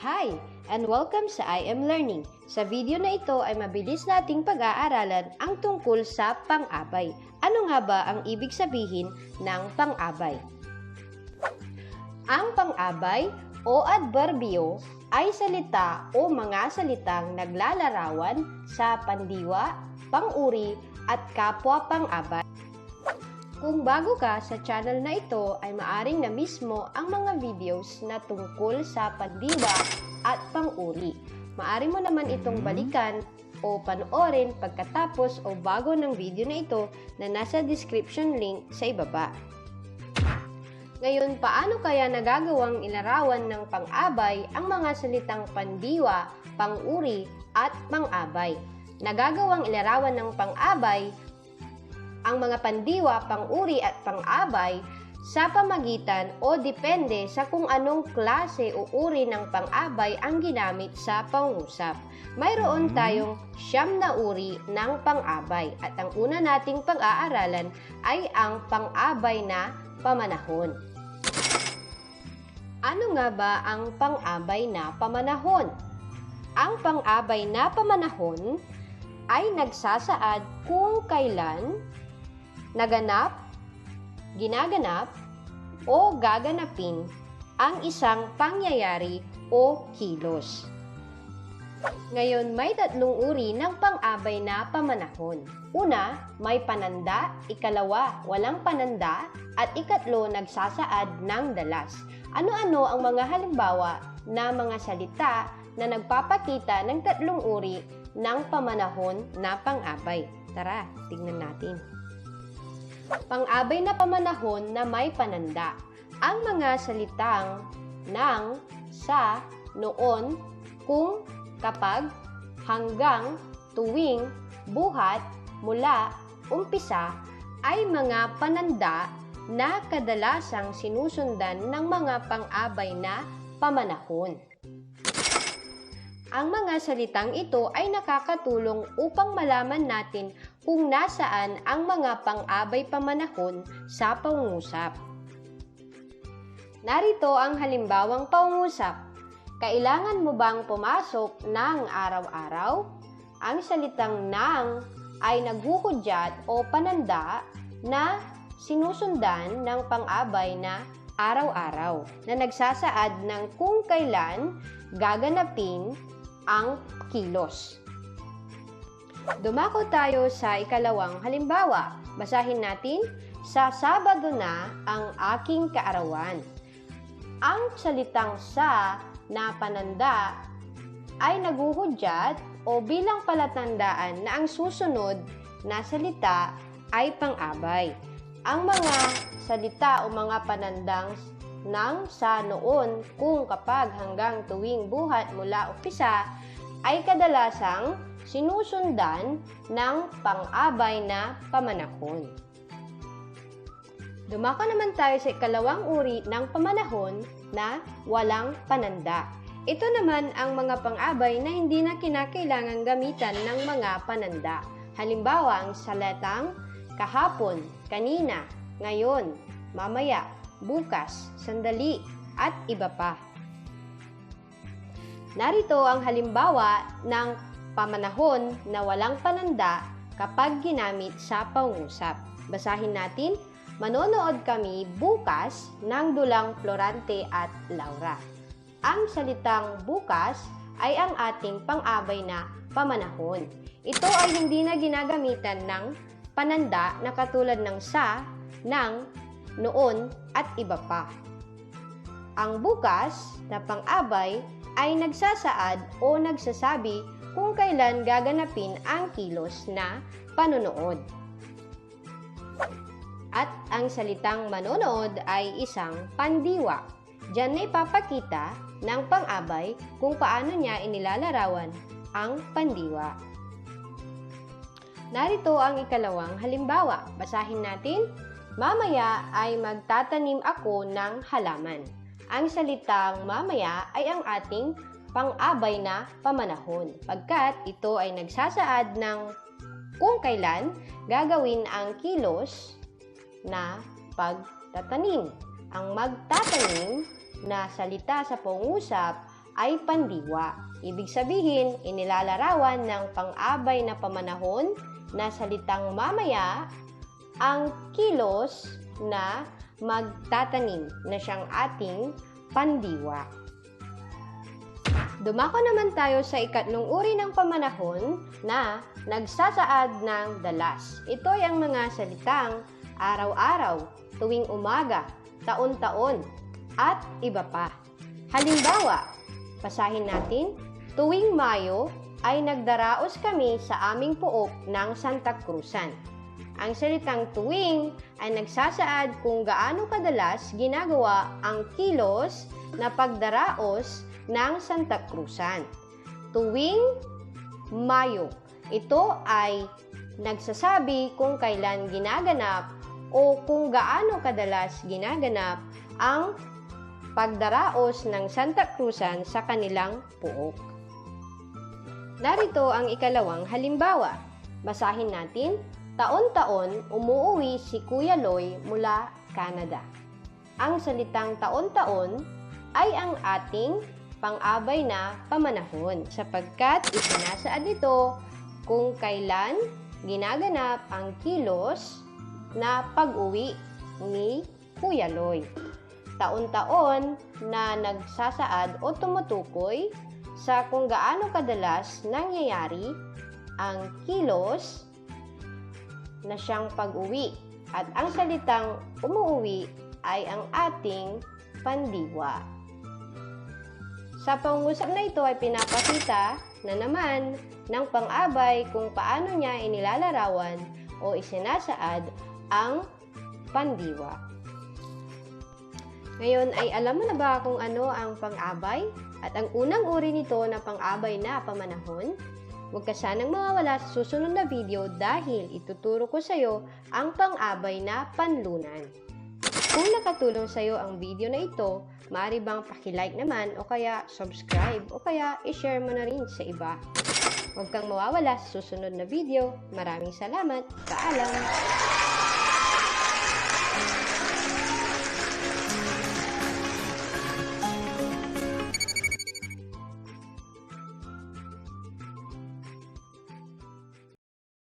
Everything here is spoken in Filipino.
Hi! And welcome sa I Am Learning. Sa video na ito ay mabilis nating pag-aaralan ang tungkol sa pang-abay. Ano nga ba ang ibig sabihin ng pang-abay? Ang pang-abay o adverbio ay salita o mga salitang naglalarawan sa pandiwa, pang-uri at kapwa pang-abay. Kung bago ka sa channel na ito ay maaring na mismo ang mga videos na tungkol sa pandiwa at pang-uri. Maari mo naman itong balikan o panoorin pagkatapos o bago ng video na ito na nasa description link sa ibaba. Ngayon, paano kaya nagagawang ilarawan ng pang-abay ang mga salitang pandiwa, pang-uri at pang-abay? Nagagawang ilarawan ng pang-abay ang mga pandiwa, pang-uri at pang-abay sa pamagitan o depende sa kung anong klase o uri ng pang-abay ang ginamit sa pangusap. Mayroon tayong siyam na uri ng pang-abay at ang una nating pag-aaralan ay ang pang-abay na pamanahon. Ano nga ba ang pang-abay na pamanahon? Ang pang-abay na pamanahon ay nagsasaad kung kailan naganap, ginaganap, o gaganapin ang isang pangyayari o kilos. Ngayon, may tatlong uri ng pang-abay na pamanahon. Una, may pananda, ikalawa, walang pananda, at ikatlo, nagsasaad ng dalas. Ano-ano ang mga halimbawa na mga salita na nagpapakita ng tatlong uri ng pamanahon na pang-abay? Tara, tignan natin. Pang-abay na pamanahon na may pananda. Ang mga salitang ng, sa, noon, kung, kapag, hanggang, tuwing, buhat, mula, umpisa, ay mga pananda na kadalasang sinusundan ng mga pang-abay na pamanahon. Ang mga salitang ito ay nakakatulong upang malaman natin kung nasaan ang mga pang-abay pamanahon sa pangungusap. Narito ang halimbawang pangungusap. Kailangan mo bang pumasok ng araw-araw? Ang salitang nang ay naghuhudyat o pananda na sinusundan ng pang-abay na araw-araw na nagsasaad ng kung kailan gaganapin ang kilos. Dumako tayo sa ikalawang halimbawa. Basahin natin, sa Sabado na ang aking kaarawan. Ang salitang sa na pananda ay naguhudyat o bilang palatandaan na ang susunod na salita ay pang-abay. Ang mga salita o mga panandang ng sa noon kung kapag hanggang tuwing buhat mula umpisa ay kadalasang sinusundan ng pang-abay na pamanahon. Dumako naman tayo sa ikalawang uri ng pamanahon na walang pananda. Ito naman ang mga pang-abay na hindi na kinakailangang gamitan ng mga pananda. Halimbawa, ang salatang kahapon, kanina, ngayon, mamaya, bukas, sandali, at iba pa. Narito ang halimbawa ng pamanahon na walang pananda kapag ginamit sa pangusap. Basahin natin Manonood kami bukas ng dulang Florante at Laura. Ang salitang bukas ay ang ating pang-abay na pamanahon. Ito ay hindi na ginagamitan ng pananda na katulad ng sa, ng, noon at iba pa. Ang bukas na pang-abay ay nagsasaad o nagsasabi kung kailan gaganapin ang kilos na panonood. At ang salitang manonood ay isang pandiwa. Diyan na ipapakita ng pang-abay kung paano niya inilalarawan ang pandiwa. Narito ang ikalawang halimbawa. Basahin natin. Mamaya ay magtatanim ako ng halaman. Ang salitang mamaya ay ang ating pang-abay na pamanahon pagkat ito ay nagsasaad ng kung kailan gagawin ang kilos na pagtatanim. Ang magtatanim na salita sa pangusap ay pandiwa. Ibig sabihin, inilalarawan ng pang-abay na pamanahon na salitang mamaya ang kilos na magtatanim na siyang ating pandiwa. Dumako naman tayo sa ikatlong uri ng pamanahon na nagsasaad ng dalas. Ito ay ang mga salitang araw-araw, tuwing umaga, taon-taon, at iba pa. Halimbawa, basahin natin, tuwing Mayo ay nagdaraos kami sa aming puok ng Santa Cruzan. Ang salitang tuwing ay nagsasaad kung gaano kadalas ginagawa ang kilos na pagdaraos ng Santa Cruzan. Tuwing Mayo, ito ay nagsasabi kung kailan ginaganap o kung gaano kadalas ginaganap ang pagdaraos ng Santa Cruzan sa kanilang puok. Narito ang ikalawang halimbawa. Basahin natin, taon-taon umuuwi si Kuya Loy mula Canada. Ang salitang taon-taon ay ang ating pang-abay na pamanahon sapagkat isinasaad ito kung kailan ginaganap ang kilos na pag-uwi ni Kuya Loy. Taon-taon na nagsasaad o tumutukoy sa kung gaano kadalas nangyayari ang kilos na siyang pag-uwi. At ang salitang umuuwi ay ang ating pandiwa. Sa pangusap na ito ay pinapakita na naman ng pang-abay kung paano niya inilalarawan o isinasaad ang pandiwa. Ngayon ay alam mo na ba kung ano ang pang-abay? At ang unang uri nito na pang-abay na pamanahon? Huwag ka sanang mawawala sa susunod na video dahil ituturo ko sa iyo ang pang-abay na panlunan. Kung nakatulong sa iyo ang video na ito, maaari bang paki-like naman o kaya subscribe o kaya i-share mo na rin sa iba. Huwag kang mawawala sa susunod na video. Maraming salamat. Paalam!